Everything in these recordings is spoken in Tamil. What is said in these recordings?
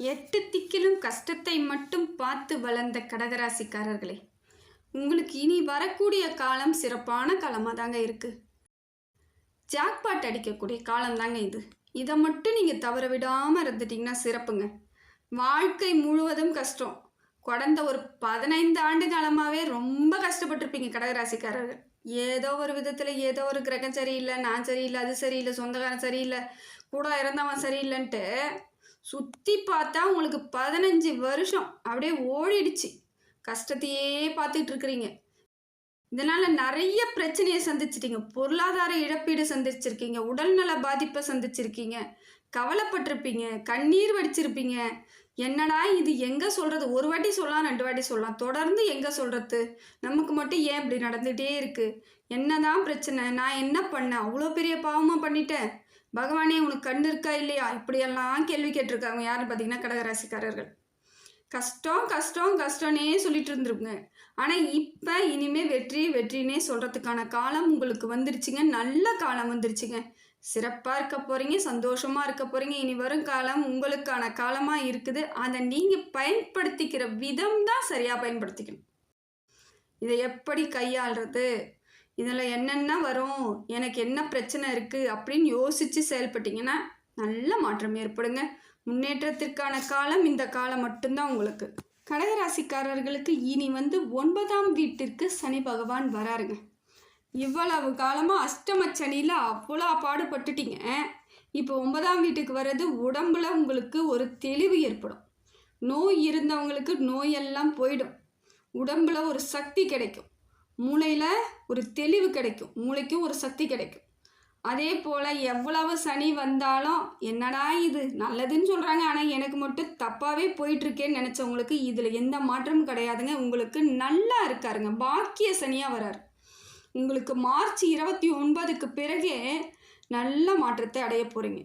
எட்டு திக்கிலும் கஷ்டத்தை மட்டும் பார்த்து வளர்ந்த கடகராசிக்காரர்களே உங்களுக்கு இனி வரக்கூடிய காலம் சிறப்பான காலமாக தாங்க இருக்குது ஜாக்பாட் அடிக்கக்கூடிய காலம் தாங்க இது. இதை மட்டும் நீங்கள் தவற விடாமல் இருந்துட்டிங்கன்னா சிறப்புங்க. வாழ்க்கை முழுவதும் கஷ்டம். கடந்த ஒரு பதினைந்து ஆண்டு காலமாகவே ரொம்ப கஷ்டப்பட்டிருப்பீங்க கடகராசிக்காரர்கள். ஏதோ ஒரு விதத்தில் ஏதோ ஒரு கிரகம் சரியில்லை நான் சரியில்லை அது சரியில்லை சொந்தக்காரன் சரியில்லை கூட இறந்தவன் சரியில்லைன்ட்டு சுற்றி பார்த்தா உங்களுக்கு பதினஞ்சு வருஷம். அப்படியே ஓடிடுச்சு. கஷ்டத்தையே பார்த்துட்டு இருக்கிறீங்க. இதனால் நிறைய பிரச்சனையை சந்திச்சிட்டீங்க. பொருளாதார இழப்பீடு சந்திச்சிருக்கீங்க. உடல்நல பாதிப்பை சந்திச்சிருக்கீங்க. கவலைப்பட்டிருப்பீங்க. கண்ணீர் வடிச்சிருப்பீங்க. என்னடா இது? எங்கே சொல்கிறது ஒரு வாட்டி சொல்லலாம் ரெண்டு வாட்டி சொல்லலாம். தொடர்ந்து எங்கே சொல்கிறது நமக்கு மட்டும் ஏன் இப்படி நடந்துகிட்டே இருக்குது என்னதான் பிரச்சனை? நான் என்ன பண்ணேன்? அவ்வளோ பெரிய பாவமாக பண்ணிட்டேன். பகவானே உனக்கு கண் இருக்கா இல்லையா? இப்படியெல்லாம் கேள்வி கேட்டிருக்காங்க. யாருன்னு பார்த்தீங்கன்னா கடகராசிக்காரர்கள். கஷ்டம் கஷ்டம் கஷ்டம்னே சொல்லிட்டு இருந்துருங்க ஆனால் இப்போ இனிமேல் வெற்றி வெற்றினே சொல்கிறதுக்கான காலம் உங்களுக்கு வந்துருச்சுங்க. நல்ல காலம் வந்துருச்சுங்க. சிறப்பாக இருக்க போகிறீங்க சந்தோஷமாக இருக்க போகிறீங்க இனி வரும் காலம் உங்களுக்கான காலமாக இருக்குது. அதை நீங்கள் பயன்படுத்திக்கிற விதம் தான் சரியாக பயன்படுத்திக்கணும். இதை எப்படி கையாளுறது? இதில் என்னென்ன வரும்? எனக்கு என்ன பிரச்சனை இருக்குது அப்படின்னு யோசித்து செயல்பட்டீங்கன்னா நல்ல மாற்றம் ஏற்படுங்க. முன்னேற்றத்திற்கான காலம் இந்த காலம் மட்டும்தான் உங்களுக்கு. கடகராசிக்காரர்களுக்கு இனி வந்து ஒன்பதாம் வீட்டிற்கு சனி பகவான் வராருங்க. இவ்வளவு காலமாக அஷ்டம சனியில் அவ்வளோ பாடுபட்டுட்டீங்க. இப்போ ஒன்பதாம் வீட்டுக்கு வர்றது உடம்புல உங்களுக்கு ஒரு தெளிவு ஏற்படும். நோய் இருந்தவங்களுக்கு நோயெல்லாம் போயிடும். உடம்புல ஒரு சக்தி கிடைக்கும். மூளையில் ஒரு தெளிவு கிடைக்கும். மூளைக்கும் ஒரு சக்தி கிடைக்கும். அதே போல் எவ்வளவு சனி வந்தாலும் என்னடா இது? நல்லதுன்னு சொல்கிறாங்க ஆனால் எனக்கு மட்டும் தப்பாகவே போயிட்டுருக்கேன்னு நினச்சவங்களுக்கு இதில் எந்த மாற்றமும் கிடையாதுங்க. உங்களுக்கு நல்லா இருக்காருங்க. பாக்கிய சனியாக வராரு. உங்களுக்கு மார்ச் இருபத்தி ஒன்பதுக்கு பிறகே நல்ல மாற்றத்தை அடைய போகிறீங்க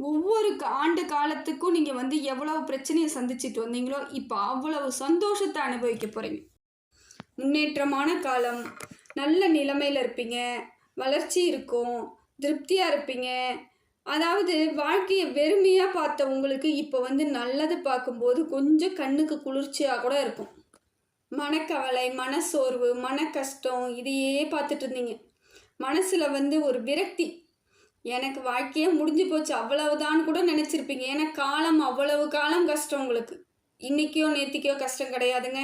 ஒவ்வொரு ஆண்டு காலத்துக்கும் நீங்கள் வந்து எவ்வளவு பிரச்சனையை சந்திச்சிட்டு வந்தீங்களோ இப்போ அவ்வளவு சந்தோஷத்தை அனுபவிக்க போகிறீங்க முன்னேற்றமான காலம். நல்ல நிலைமையில் இருப்பீங்க. வளர்ச்சி இருக்கும். திருப்தியாக இருப்பீங்க. அதாவது வாழ்க்கையை வெறுமையாக பார்த்த உங்களுக்கு இப்போ வந்து நல்லது பார்க்கும்போது கொஞ்சம் கண்ணுக்கு குளிர்ச்சியாக கூட இருக்கும். மனக்கவலை மனசோர்வு மன கஷ்டம் இதையே பார்த்துட்டு இருந்தீங்க. மனசில் வந்து ஒரு விரக்தி. எனக்கு வாழ்க்கையே முடிஞ்சு போச்சு அவ்வளவுதான் கூட நினச்சிருப்பீங்க. ஏன்னா காலம் அவ்வளவு காலம் கஷ்டம் உங்களுக்கு. இன்றைக்கியோ நேத்திக்கோ கஷ்டம் கிடையாதுங்க.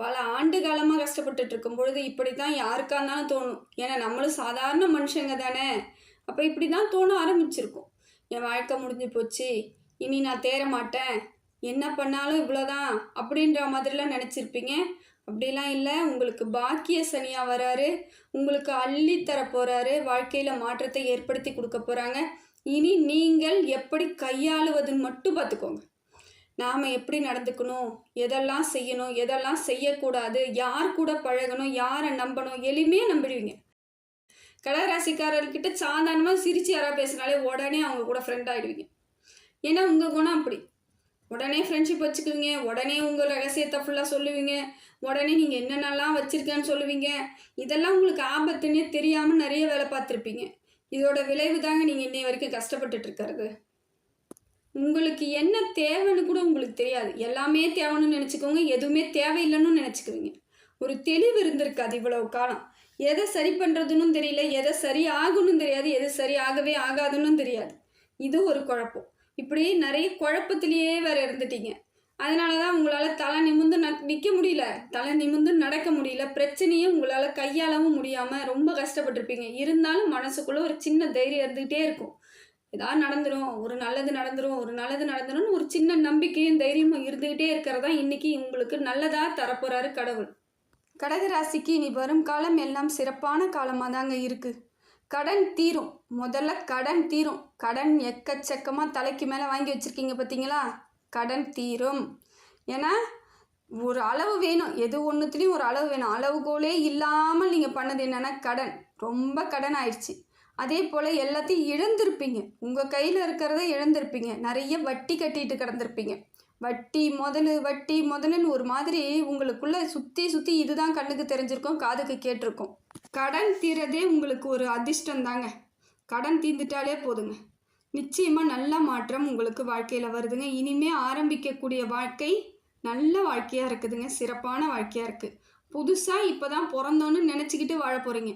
பல ஆண்டு காலமாக கஷ்டப்பட்டுட்டு இருக்கும் பொழுது இப்படி தான் யாருக்கா இருந்தாலும் தோணும். ஏன்னா நம்மளும் சாதாரண மனுஷங்க தானே. அப்போ இப்படி தான் தோண ஆரம்பிச்சிருக்கும். என் வாழ்க்கை முடிஞ்சு போச்சு. இனி நான் தேர மாட்டேன். என்ன பண்ணாலும் இவ்வளோதான் அப்படின்ற மாதிரிலாம் நினச்சிருப்பீங்க. அப்படிலாம் இல்லை. உங்களுக்கு பாக்கிய சனியாக வராரு. உங்களுக்கு அள்ளி தர போகிறாரு வாழ்க்கையில் மாற்றத்தை ஏற்படுத்தி கொடுக்க போகிறாங்க இனி நீங்கள் எப்படி கையாளுவதுன்னு மட்டும் பார்த்துக்கோங்க. நாம் எப்படி நடந்துக்கணும்? எதெல்லாம் செய்யணும்? எதெல்லாம் செய்யக்கூடாது? யார் கூட பழகணும்? யாரை நம்பணும்? எளிமையாக நம்பிடுவீங்க. கடகராசிக்காரர்கிட்ட சாதாரணமாக சிரிச்சு யாராவது பேசினாலே உடனே அவங்க கூட ஃப்ரெண்ட் ஆகிடுவீங்க ஏன்னா உங்கள் குணம் அப்படி. உடனே ஃப்ரெண்ட்ஷிப் வச்சுக்குவீங்க. உடனே உங்கள் ரகசியத்தை ஃபுல்லாக சொல்லுவீங்க. உடனே நீங்கள் என்னென்னலாம் வச்சுருக்கேன்னு சொல்லுவீங்க. இதெல்லாம் உங்களுக்கு ஆபத்துன்னே தெரியாமல் நிறைய வேலை பார்த்துருப்பீங்க. இதோட விளைவு தாங்க நீங்கள் இன்னை வரைக்கும் கஷ்டப்பட்டுட்டு இருக்கிறது. உங்களுக்கு என்ன தேவைன்னு கூட உங்களுக்கு தெரியாது. எல்லாமே தேவைன்னு நினச்சிக்கோங்க. எதுவுமே தேவையில்லைன்னு நினச்சிக்குவீங்க. ஒரு தெளிவு இருந்திருக்காது இவ்வளவு காலம். எதை சரி பண்ணுறதுன்னு தெரியல. எதை சரி ஆகணும்னு தெரியாது. எது சரி ஆகவே ஆகாதுன்னு தெரியாது. இது ஒரு குழப்பம். இப்படி நிறைய குழப்பத்திலேயே வேற இருந்துட்டீங்க. அதனால தான் உங்களால் தலை நிமிந்து ந நிற்க முடியல. தலை நிமிந்து நடக்க முடியல. பிரச்சனையும் உங்களால் கையாளவும் முடியாமல் ரொம்ப கஷ்டப்பட்டிருப்பீங்க. இருந்தாலும் மனசுக்குள்ளே ஒரு சின்ன தைரியம் இருந்துக்கிட்டே இருக்கும். ஏதாவது நடந்துடும் ஒரு நல்லது நடந்துடும் ஒரு நல்லது நடந்துடும் ஒரு சின்ன நம்பிக்கையும் தைரியமும் இருந்துக்கிட்டே இருக்கிறதா இன்னைக்கு உங்களுக்கு நல்லதாக தரப்போறாரு கடவுள். கடகராசிக்கு இனி வரும் காலம் எல்லாம் சிறப்பான காலமாக தாங்க இருக்குது கடன் தீரும். முதல்ல கடன் தீரும். கடன் எக்கச்சக்கமாக தலைக்கு மேலே வாங்கி வச்சுருக்கீங்க பார்த்தீங்களா கடன் தீரும். ஏன்னா ஒரு அளவு வேணும். எது ஒன்றுத்துலேயும் ஒரு அளவு வேணும். அளவுகோலே இல்லாமல் நீங்கள் பண்ணது என்னென்னா கடன். ரொம்ப கடன் ஆயிடுச்சு. அதே போல் எல்லாத்தையும் இழந்திருப்பீங்க. உங்கள் கையில் இருக்கிறத இழந்திருப்பீங்க. நிறைய வட்டி கட்டிட்டு கிடந்திருப்பீங்க. வட்டி முதலு வட்டி முதலுன்னு ஒரு மாதிரி உங்களுக்குள்ளே சுற்றி சுற்றி இதுதான் கண்ணுக்கு தெரிஞ்சிருக்கும் காதுக்கு கேட்டிருக்கும். கடன் தீரதே உங்களுக்கு ஒரு அதிர்ஷ்டம் தாங்க. கடன் தீர்ந்துட்டாலே போதுங்க. நிச்சயமாக நல்ல மாற்றம் உங்களுக்கு வாழ்க்கையில் வருதுங்க. இனிமே ஆரம்பிக்கக்கூடிய வாழ்க்கை நல்ல வாழ்க்கையாக இருக்குதுங்க. சிறப்பான வாழ்க்கையாக இருக்குது புதுசாக இப்போ தான் பிறந்தோன்னு நினச்சிக்கிட்டு வாழ போகிறீங்க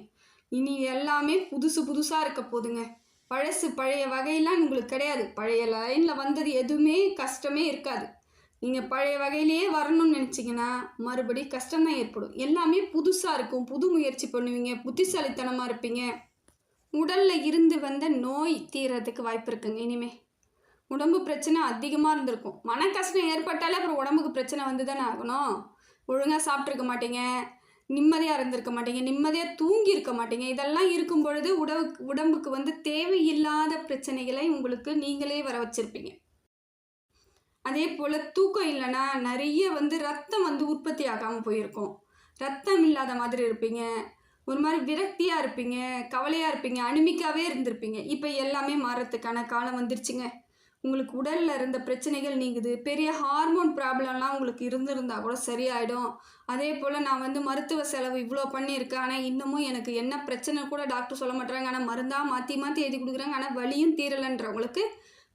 இனி எல்லாமே புதுசு புதுசாக இருக்க போதுங்க. பழசு பழைய வகையெல்லாம் உங்களுக்கு கிடையாது. பழைய லைனில் வந்தது எதுவுமே கஷ்டமே இருக்காது. நீங்கள் பழைய வகையிலேயே வரணும்னு நினச்சிங்கன்னா மறுபடி கஷ்டம்தான் ஏற்படும். எல்லாமே புதுசாக இருக்கும். புது முயற்சி பண்ணுவீங்க. புத்திசாலித்தனமாக இருப்பீங்க. உடலில் இருந்து வந்த நோய் தீர்றதுக்கு வாய்ப்பு இருக்குங்க இனிமே. உடம்பு பிரச்சனை அதிகமாக இருந்திருக்கும். மன கஷ்டம் ஏற்பட்டாலே அப்புறம் உடம்புக்கு பிரச்சனை வந்து தானே ஆகணும்? ஒழுங்காக சாப்பிட்ருக்க மாட்டீங்க. நிம்மதியாக இருந்திருக்க மாட்டீங்க நிம்மதியாக தூங்கி இருக்க மாட்டீங்க. இதெல்லாம் இருக்கும் பொழுது உடவு உடம்புக்கு வந்து தேவையில்லாத பிரச்சனைகளை உங்களுக்கு நீங்களே வர வச்சுருப்பீங்க. அதே போல் தூக்கம் இல்லைன்னா நிறைய வந்து ரத்தம் வந்து உற்பத்தி ஆகாமல் போயிருக்கும். ரத்தம் இல்லாத மாதிரி இருப்பீங்க. ஒரு மாதிரி விரக்தியாக இருப்பீங்க கவலையாக இருப்பீங்க அனிமிக்காவே இருந்திருப்பீங்க. இப்போ எல்லாமே மாறத்துக்கான காலம் வந்துருச்சுங்க. உங்களுக்கு உடலில் இருந்த பிரச்சனைகள் நீங்குது பெரிய ஹார்மோன் ப்ராப்ளம்லாம் உங்களுக்கு இருந்திருந்தா கூட சரியாயிடும். அதே போல் நான் வந்து மருத்துவ செலவு இவ்வளோ பண்ணியிருக்கேன் ஆனால் இன்னமும் எனக்கு என்ன பிரச்சனை கூட டாக்டர் சொல்ல மாட்டாங்க ஆனால் மருந்தாக மாற்றி மாற்றி எழுதி கொடுக்குறாங்க. ஆனால் வலியும் தீரலைன்றவங்களுக்கு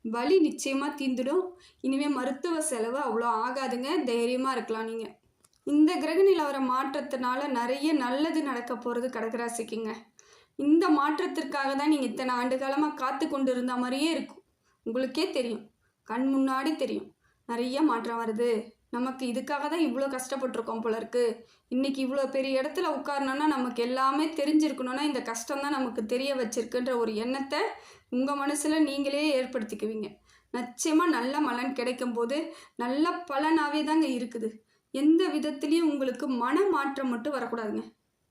வலி நிச்சயமாக தீந்துடும் இனிமேல் மருத்துவ செலவு அவ்வளோ ஆகாதுங்க. தைரியமாக இருக்கலாம் நீங்கள் இந்த கிரக நிலவர மாற்றத்தினால நிறைய நல்லது நடக்க போகிறது கடகராசிக்குங்க. இந்த மாற்றத்திற்காக தான் நீங்கள் இத்தனை ஆண்டு காலமாக காத்து கொண்டு இருந்த மாதிரியே இருக்கும். உங்களுக்கே தெரியும். கண் முன்னாடி தெரியும். நிறைய மாற்றம் வருது. நமக்கு இதுக்காக தான் இவ்வளோ கஷ்டப்பட்டிருக்கோம் போல இருக்கு. இன்னைக்கு இவ்வளோ பெரிய இடத்துல உட்காரணுன்னா நமக்கு எல்லாமே தெரிஞ்சிருக்கணும்னா இந்த கஷ்டம் தான் நமக்கு தெரிய வச்சிருக்குன்ற ஒரு எண்ணத்தை உங்கள் மனசில் நீங்களே ஏற்படுத்திக்குவீங்க. நிச்சயமாக நல்ல மலன் கிடைக்கும் போது நல்ல பலனாகவே தாங்க இருக்குது. எந்த விதத்துலேயும் உங்களுக்கு மன மாற்றம் மட்டும் வரக்கூடாதுங்க.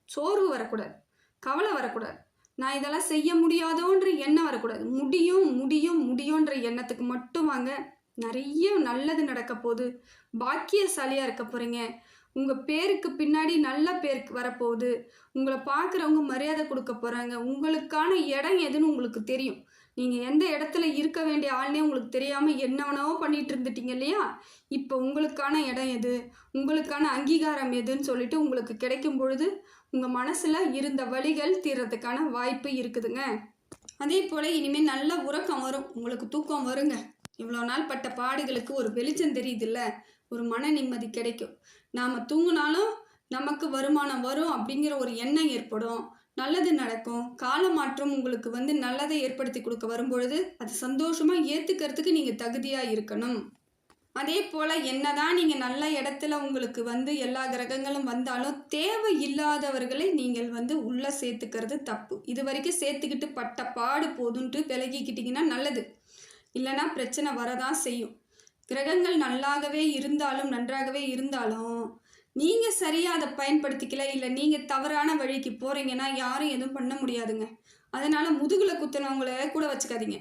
சோர்வு வரக்கூடாது. கவலை வரக்கூடாது. நான் இதெல்லாம் செய்ய முடியாதோன்ற எண்ணம் வரக்கூடாது. முடியும் முடியும் முடியும்ன்ற எண்ணத்துக்கு மட்டும் வாங்க. நிறைய நல்லது நடக்க போகுது. பாக்கியசாலியாக இருக்க போகிறீங்க உங்கள் பேருக்கு பின்னாடி நல்ல பேருக்கு வரப்போகுது. உங்களை பார்க்குறவங்க மரியாதை கொடுக்க போகிறாங்க உங்களுக்கான இடம் எதுன்னு உங்களுக்கு தெரியும். நீங்கள் எந்த இடத்துல இருக்க வேண்டிய ஆள்னே உங்களுக்கு தெரியாமல் என்னவனவோ பண்ணிகிட்டு இருந்துட்டீங்க இல்லையா? இப்போ உங்களுக்கான இடம் எது? உங்களுக்கான அங்கீகாரம் எதுன்னு சொல்லிட்டு உங்களுக்கு கிடைக்கும் பொழுது உங்கள் மனசில் இருந்த வழிகள் தீர்றதுக்கான வாய்ப்பு இருக்குதுங்க. அதே போல் இனிமேல் நல்ல உறக்கம் வரும். உங்களுக்கு தூக்கம் வருங்க. இவ்வளோ நாள் பட்ட பாடுகளுக்கு ஒரு வெளிச்சம் தெரியுதுல்ல. ஒரு மன நிம்மதி கிடைக்கும். நாம் தூங்கினாலும் நமக்கு வருமானம் வரும் அப்படிங்கிற ஒரு எண்ணம் ஏற்படும். நல்லது நடக்கும். கால மாற்றம் உங்களுக்கு வந்து நல்லதை ஏற்படுத்தி கொடுக்க வரும்பொழுது அது சந்தோஷமாக ஏற்றுக்கிறதுக்கு நீங்கள் தகுதியாக இருக்கணும். அதே போல் என்னதான் நீங்கள் நல்ல இடத்துல உங்களுக்கு வந்து எல்லா கிரகங்களும் வந்தாலும் தேவை இல்லாதவர்களை நீங்கள் வந்து உள்ளே சேர்த்துக்கிறது தப்பு. இது வரைக்கும் சேர்த்துக்கிட்டு பட்ட பாடு போதுன்ட்டு விலகிக்கிட்டிங்கன்னா நல்லது. இல்லைன்னா பிரச்சனை வரதான் செய்யும். கிரகங்கள் நல்லாகவே இருந்தாலும் நன்றாகவே இருந்தாலும் நீங்கள் சரியாக அதை பயன்படுத்திக்கல இல்லை நீங்கள் தவறான வழிக்கு போகிறீங்கன்னா யாரும் எதுவும் பண்ண முடியாதுங்க. அதனால் முதுகில் குத்துனவங்கள கூட வச்சுக்காதீங்க.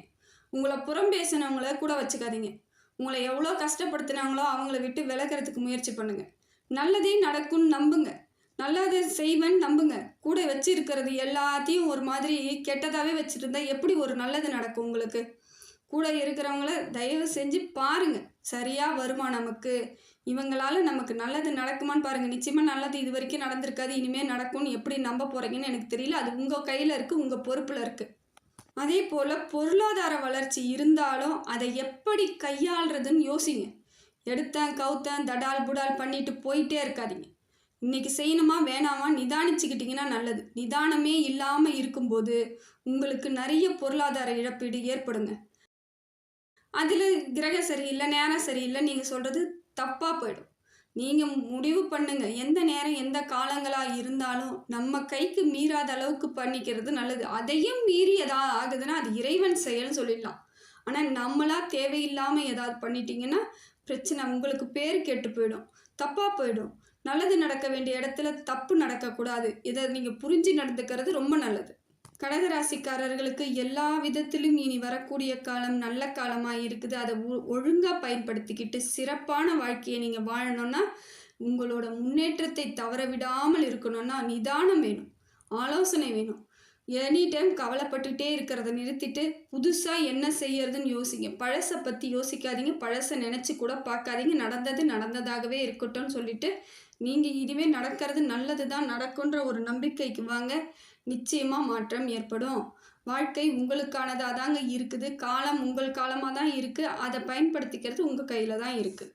உங்களை புறம் பேசினவங்கள கூட வச்சுக்காதீங்க. உங்களை எவ்வளோ கஷ்டப்படுத்தினாங்களோ அவங்கள விட்டு விலகிறதுக்கு முயற்சி பண்ணுங்கள் நல்லதே நடக்கும்னு நம்புங்க. நல்லது செய்வேன்னு நம்புங்க. கூட வச்சிருக்கிறது எல்லாத்தையும் ஒரு மாதிரி கெட்டதாகவே வச்சுருந்தா எப்படி ஒரு நல்லது நடக்கும் உங்களுக்கு? கூட இருக்கிறவங்கள தயவு செஞ்சு பாருங்க. சரியா வருமா நமக்கு? இவங்களால நமக்கு நல்லது நடக்குமான்னு பாருங்க. நிச்சயமா நல்லது இது வரைக்கும் நடந்திருக்காது. இனிமேல் நடக்கும்னு எப்படி நம்ப போறீங்கன்னு எனக்கு தெரியல. அது உங்க கையில இருக்கு உங்க பொறுப்புல இருக்கு. அதே போல் பொருளாதார வளர்ச்சி இருந்தாலும் அதை எப்படி கையாளுறதுன்னு யோசிங்க. எடுத்தேன் கவுத்தேன் தடால் புடால் பண்ணிட்டு போயிட்டே இருக்காதீங்க. இன்றைக்கி செய்யணுமா வேணாமா நிதானிச்சுக்கிட்டிங்கன்னா நல்லது. நிதானமே இல்லாமல் இருக்கும்போது உங்களுக்கு நிறைய பொருளாதார இழப்பீடு ஏற்படுங்க. அதில் கிரகம் சரியில்லை நேரம் சரியில்லை நீங்கள் சொல்கிறது தப்பாக போயிடும். நீங்கள் முடிவு பண்ணுங்க. எந்த நேரம் எந்த காலங்களாக இருந்தாலும் நம்ம கைக்கு மீறாத அளவுக்கு பண்ணிக்கிறது நல்லது. அதையும் மீறி எதா ஆகுதுன்னா அது இறைவன் செயல்னு சொல்லிடலாம். ஆனால் நம்மளா தேவையில்லாமல் ஏதாவது பண்ணிட்டீங்கன்னா பிரச்சனை உங்களுக்கு பேர் கெட்டு போயிடும். தப்பாக போயிடும். நல்லது நடக்க வேண்டிய இடத்துல தப்பு நடக்கக்கூடாது. இதை நீங்கள் புரிஞ்சு நடந்துக்கிறது ரொம்ப நல்லது. கடகராசிக்காரர்களுக்கு எல்லா விதத்திலும் இனி வரக்கூடிய காலம் நல்ல காலமாக இருக்குது. அதை ஒழுங்காக பயன்படுத்திக்கிட்டு சிறப்பான வாழ்க்கையை நீங்கள் வாழணும்னா உங்களோட முன்னேற்றத்தை தவற விடாமல் இருக்கணும்னா நிதானம் வேணும் ஆலோசனை வேணும். எனி டைம் கவலைப்பட்டுட்டே இருக்கிறத நிறுத்திட்டு புதுசாக என்ன செய்யறதுன்னு யோசிங்க. பழசை பற்றி யோசிக்காதீங்க. பழசை நினச்சி கூட பார்க்காதீங்க. நடந்தது நடந்ததாகவே இருக்கட்டும்னு சொல்லிட்டு நீங்கள் இதுவே நடக்கிறது நல்லது தான் நடக்குன்ற ஒரு நம்பிக்கைக்கு வாங்க. நிச்சயமாக மாற்றம் ஏற்படும். வாழ்க்கை உங்களுக்கானதாக தாங்க இருக்குது. காலம் உங்கள் காலமாக தான் இருக்குது அதை பயன்படுத்திக்கிறது உங்கள் கையில் தான் இருக்குது